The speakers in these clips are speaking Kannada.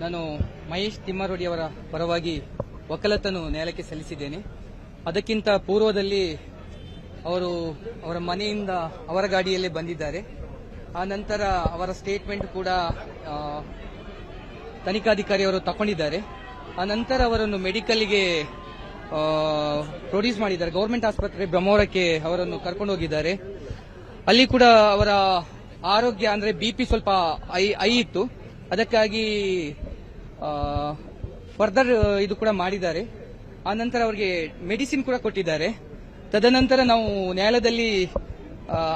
ನಾನು ಮಹೇಶ್ ತಿಮ್ಮಾರೊಡಿಯವರ ಪರವಾಗಿ ವಕಾಲತ್ತನ್ನು ನ್ಯಾಯಾಲಯಕ್ಕೆ ಸಲ್ಲಿಸಿದ್ದೇನೆ. ಅದಕ್ಕಿಂತ ಪೂರ್ವದಲ್ಲಿ ಅವರು ಅವರ ಮನೆಯಿಂದ ಅವರ ಗಾಡಿಯಲ್ಲೇ ಬಂದಿದ್ದಾರೆ. ಆ ನಂತರ ಅವರ ಸ್ಟೇಟ್ಮೆಂಟ್ ಕೂಡ ತನಿಖಾಧಿಕಾರಿಯವರು ತಗೊಂಡಿದ್ದಾರೆ ಆ ನಂತರ ಅವರನ್ನು ಮೆಡಿಕಲ್ಗೆ ಪ್ರೊಡ್ಯೂಸ್ ಮಾಡಿದ್ದಾರೆ. ಗೌರ್ಮೆಂಟ್ ಆಸ್ಪತ್ರೆ ಬ್ರಹ್ಮೋರಕ್ಕೆ ಅವರನ್ನು ಕರ್ಕೊಂಡು ಹೋಗಿದ್ದಾರೆ. ಅಲ್ಲಿ ಕೂಡ ಅವರ ಆರೋಗ್ಯ ಅಂದ್ರೆ ಬಿಪಿ ಸ್ವಲ್ಪ ಐ ಐ ಇತ್ತು. ಅದಕ್ಕಾಗಿ ಫರ್ದರ್, ಇದು ಕೂಡ ಮಾಡಿದ್ದಾರೆ. ಆ ನಂತರ ಅವರಿಗೆ ಮೆಡಿಸಿನ್ ಕೂಡ ಕೊಟ್ಟಿದ್ದಾರೆ. ತದನಂತರ ನಾವು ನ್ಯಾಯಾಲಯದಲ್ಲಿ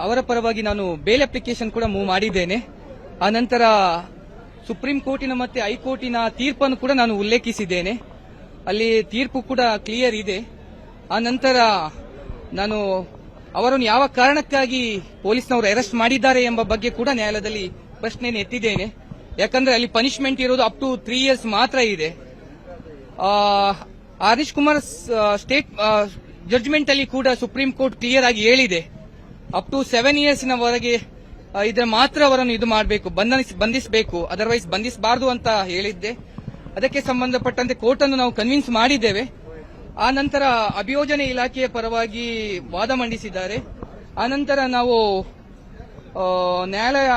ಅವರ ಪರವಾಗಿ ನಾನು ಬೇಲ್ ಅಪ್ಲಿಕೇಶನ್ ಕೂಡ ಮೂವ್ ಮಾಡಿದ್ದೇನೆ. ಆ ನಂತರ ಸುಪ್ರೀಂ ಕೋರ್ಟಿನ ಮತ್ತೆ ಹೈಕೋರ್ಟಿನ ತೀರ್ಪನ್ನು ಕೂಡ ನಾನು ಉಲ್ಲೇಖಿಸಿದ್ದೇನೆ. ಅಲ್ಲಿ ತೀರ್ಪು ಕೂಡ ಕ್ಲಿಯರ್ ಇದೆ. ಆ ನಂತರ ನಾನು ಅವರನ್ನು ಯಾವ ಕಾರಣಕ್ಕಾಗಿ ಪೊಲೀಸ್ನವರು ಅರೆಸ್ಟ್ ಮಾಡಿದ್ದಾರೆ ಎಂಬ ಬಗ್ಗೆ ಕೂಡ ನ್ಯಾಯಾಲಯದಲ್ಲಿ ಪ್ರಶ್ನೆಯನ್ನು ಎತ್ತಿದ್ದೇನೆ. ಯಾಕಂದ್ರೆ ಅಲ್ಲಿ ಪನಿಷ್ಮೆಂಟ್ ಇರೋದು ಅಪ್ ಟು ತ್ರೀ ಇಯರ್ಸ್ ಮಾತ್ರ ಇದೆ. ಹರೀಶ್ ಕುಮಾರ್ ಸ್ಟೇಟ್ ಜಡ್ಜ್ಮೆಂಟ್ ಅಲ್ಲಿ ಕೂಡ ಸುಪ್ರೀಂ ಕೋರ್ಟ್ ಕ್ಲಿಯರ್ ಆಗಿ ಹೇಳಿದೆ. ಅಪ್ ಟು ಸೆವೆನ್ ಇಯರ್ಸ್ ವರೆಗೆ ಇದ್ರೆ ಮಾತ್ರ ಅವರನ್ನು ಇದು ಮಾಡಬೇಕು ಬಂಧಿಸಬೇಕು ಅದರ್ವೈಸ್ ಬಂಧಿಸಬಾರದು ಅಂತ ಹೇಳಿದ್ದೆ. ಅದಕ್ಕೆ ಸಂಬಂಧಪಟ್ಟಂತೆ ಕೋರ್ಟ್ ಅನ್ನು ನಾವು ಕನ್ವಿನ್ಸ್ ಮಾಡಿದ್ದೇವೆ. ಆ ನಂತರ ಅಭಿಯೋಜನೆ ಇಲಾಖೆಯ ಪರವಾಗಿ ವಾದ ಮಂಡಿಸಿದ್ದಾರೆ. ಆ ನಂತರ ನಾವು ನ್ಯಾಯಾಲಯ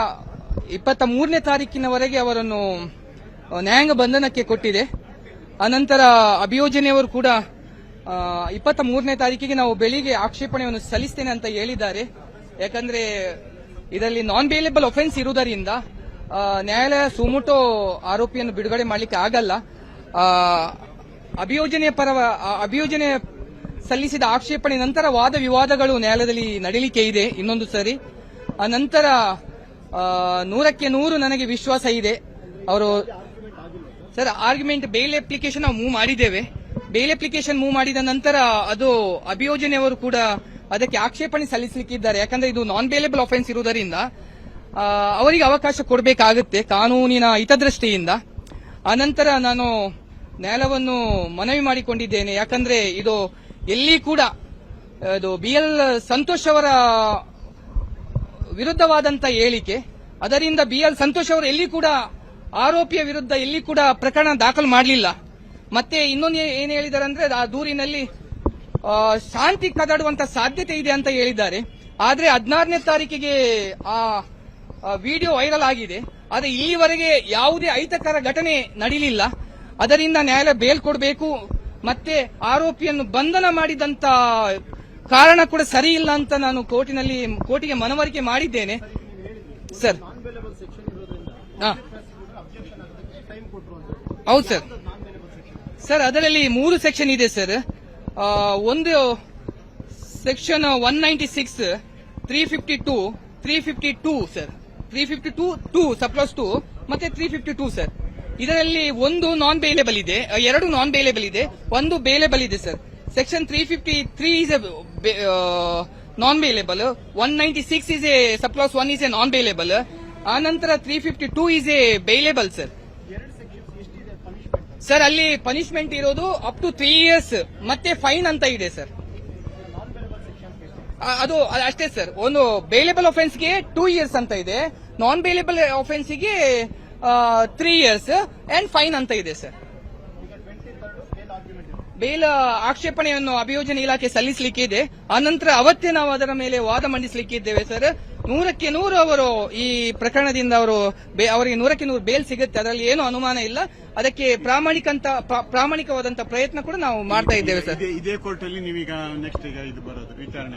ಇಪ್ಪತ್ತ ಮೂರನೇ ತಾರೀಕಿನವರೆಗೆ ಅವರನ್ನು ನ್ಯಾಯಾಂಗ ಬಂಧನಕ್ಕೆ ಕೊಟ್ಟಿದೆ. ಅನಂತರ ಅಭಿಯೋಜನೆಯವರು ಕೂಡ ಇಪ್ಪತ್ತ ಮೂರನೇ ತಾರೀಕಿಗೆ ನಾವು ಬೆಳಿಗ್ಗೆ ಆಕ್ಷೇಪಣೆಯನ್ನು ಸಲ್ಲಿಸ್ತೇನೆ ಅಂತ ಹೇಳಿದ್ದಾರೆ. ಯಾಕಂದ್ರೆ ಇದರಲ್ಲಿ ನಾನ್ ಬೇಲೇಬಲ್ ಒಫೆನ್ಸ್ ಇರುವುದರಿಂದ ನ್ಯಾಯಾಲಯ ಸುಮುಟೋ ಆರೋಪಿಯನ್ನು ಬಿಡುಗಡೆ ಮಾಡಲಿಕ್ಕೆ ಆಗಲ್ಲ. ಅಭಿಯೋಜನೆಯ ಪರ ಅಭಿಯೋಜನೆ ಸಲ್ಲಿಸಿದ ಆಕ್ಷೇಪಣೆ ನಂತರ ವಾದ ವಿವಾದಗಳು ನ್ಯಾಯಾಲಯದಲ್ಲಿ ನಡೀಲಿಕ್ಕೆ ಇದೆ ಇನ್ನೊಂದು ಸರಿ. ಆ, ನಂತರ ನೂರಕ್ಕೆ ನೂರು ನನಗೆ ವಿಶ್ವಾಸ ಇದೆ. ಅವರು, ಸರ್ ಆರ್ಗ್ಯುಮೆಂಟ್ ಬೇಲ್ ಅಪ್ಲಿಕೇಶನ್ ನಾವು ಮೂವ್ ಮಾಡಿದ್ದೇವೆ. ಬೇಲ್ ಅಪ್ಲಿಕೇಶನ್ ಮೂವ್ ಮಾಡಿದ ನಂತರ ಅದು ಅಭಿಯೋಜನೆಯವರು ಕೂಡ ಅದಕ್ಕೆ ಆಕ್ಷೇಪಣೆ ಸಲ್ಲಿಸಲಿಕ್ಕಿದ್ದಾರೆ. ಯಾಕಂದ್ರೆ ಇದು ನಾನ್ ಬೇಲೇಬಲ್ ಅಫೆನ್ಸ್ ಇರುವುದರಿಂದ ಅವರಿಗೆ ಅವಕಾಶ ಕೊಡಬೇಕಾಗುತ್ತೆ ಕಾನೂನಿನ ಹಿತದೃಷ್ಟಿಯಿಂದ. ಅನಂತರ ನಾನು ನ್ಯಾಯಾಲಯವನ್ನು ಮನವಿ ಮಾಡಿಕೊಂಡಿದ್ದೇನೆ. ಯಾಕಂದ್ರೆ ಇದು ಎಲ್ಲಿ ಕೂಡ, ಅದು ಬಿ ಎಲ್ ಸಂತೋಷ್ ಅವರ ವಿರುದ್ಧವಾದಂತ ಹೇಳಿಕೆ. ಅದರಿಂದ ಬಿ ಎಲ್ ಸಂತೋಷ್ ಅವರು ಎಲ್ಲಿ ಕೂಡ ಆರೋಪಿಯ ವಿರುದ್ಧ ಎಲ್ಲಿ ಕೂಡ ಪ್ರಕರಣ ದಾಖಲು ಮಾಡಲಿಲ್ಲ. ಮತ್ತೆ ಇನ್ನೊಂದು ಏನ್ ಹೇಳಿದ್ದಾರೆ ಅಂದ್ರೆ ಆ ದೂರಿನಲ್ಲಿ ಶಾಂತಿ ಕದಡುವಂತ ಸಾಧ್ಯತೆ ಇದೆ ಅಂತ ಹೇಳಿದ್ದಾರೆ. ಆದ್ರೆ ಹದಿನಾರನೇ ತಾರೀಕಿಗೆ ಆ ವಿಡಿಯೋ ವೈರಲ್ ಆಗಿದೆ. ಆದ್ರೆ ಇಲ್ಲಿವರೆಗೆ ಯಾವುದೇ ಅಹಿತಕರ ಘಟನೆ ನಡೀಲಿಲ್ಲ. ಅದರಿಂದ ನ್ಯಾಯಾಲಯ ಬೇಲ್ ಕೊಡಬೇಕು. ಮತ್ತೆ ಆರೋಪಿಯನ್ನು ಬಂಧನ ಮಾಡಿದಂತ ಕಾರಣ ಕೂಡ ಸರಿ ಇಲ್ಲ ಅಂತ ನಾನು ಕೋರ್ಟಿನಲ್ಲಿ, ಕೋರ್ಟಿಗೆ ಮನವರಿಕೆ ಮಾಡಿದ್ದೇನೆ. ಸರ್. ಹೌದು ಸರ್. ಸರ್, ಅದರಲ್ಲಿ ಮೂರು ಸೆಕ್ಷನ್ ಇದೆ ಸರ್. ಒಂದು section one ninety six three fifty two three fifty two sir. Three fifty two two surplus two ಮತ್ತೆ ತ್ರೀ ಫಿಫ್ಟಿ ಟೂ ಸರ್. ಇದರಲ್ಲಿ ಒಂದು ನಾನ್ ಬೇಲೇಬಲ್ ಇದೆ ಎರಡು ನಾನ್ ಬೇಲೇಬಲ್ ಇದೆ, ಒಂದು ಬೇಲೇಬಲ್ ಇದೆ, sir. Section three fifty three is non bailable one ninety six is a surplus one is a non bailable ಆ ನಂತರ three fifty two is a bailable sir sir ಅಲ್ಲಿ ಪನಿಷ್ಮೆಂಟ್ ಇರೋದು ಅಪ್ ಟು ತ್ರೀ ಇಯರ್ಸ್ ಮತ್ತೆ ಫೈನ್ ಅಂತ ಇದೆ ಸರ್ ಅದು ಅಷ್ಟೇ ಸರ್ ಒಂದು ಬೇಲೇಬಲ್ಗೆ ಟೂ ಇಯರ್ಸ್ ಅಂತ ಇದೆ. ನಾನ್ ಬೇಲೇಬಲ್ಗೆ ತ್ರೀ ಇಯರ್ಸ್ ಅಂಡ್ ಫೈನ್ ಅಂತ ಇದೆ ಸರ್ ಬೇಲ್ ಆಕ್ಷೇಪಣೆಯನ್ನು ಅಭಿಯೋಜನೆ ಇಲಾಖೆ ಸಲ್ಲಿಸಲಿಕ್ಕೆ ಇದೆ ಆನಂತರ ಅವತ್ತೇ ನಾವು ಅದರ ಮೇಲೆ ವಾದ ಮಂಡಿಸಲಿಕ್ಕೆ ಇದ್ದೇವೆ ಸರ್ ನೂರಕ್ಕೆ ನೂರು ಅವರು ಈ ಪ್ರಕರಣದಿಂದ ಅವರು ಅವರಿಗೆ ನೂರಕ್ಕೆ ನೂರು ಬೇಲ್ ಸಿಗುತ್ತೆ. ಅದರಲ್ಲಿ ಏನು ಅನುಮಾನ ಇಲ್ಲ. ಅದಕ್ಕೆ ಪ್ರಾಮಾಣಿಕಂತ ಪ್ರಾಮಾಣಿಕವಾದಂತಹ ಪ್ರಾಮಾಣಿಕವಾದಂತ ಪ್ರಯತ್ನ ಕೂಡ ನಾವು ಮಾಡ್ತಾ ಇದ್ದೇವೆ ಸರ್. ಇದೇ ಕೋರ್ಟಲ್ಲಿ ಕೋರ್ಟ್ ಅಲ್ಲಿ ನೀವೀಗ ನೆಕ್ಸ್ಟ್ ಈಗ ಇದು ಬರೋದು ವಿಚಾರಣೆ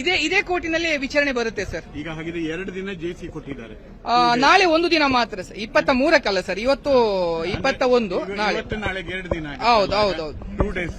ಇದೇ ಇದೇ ಕೋರ್ಟಿನಲ್ಲಿ ವಿಚಾರಣೆ ಬರುತ್ತೆ ಸರ್. ಈಗ ಹಾಗಿದ್ರೆ ಎರಡು ದಿನ ಜೇಸಿ ಕೊಟ್ಟಿದ್ದಾರೆ. ನಾಳೆ ಒಂದು ದಿನ ಮಾತ್ರ ಸರ್. ಇಪ್ಪತ್ತ ಮೂರಕ್ಕಲ್ಲ ಸರ್. ಇವತ್ತು ಇಪ್ಪತ್ತ ಒಂದು ನಾಳೆ. ನಾಳೆಗೆ ಎರಡು ದಿನ ಹೌದು, ಹೌದು, ಹೌದು. Two days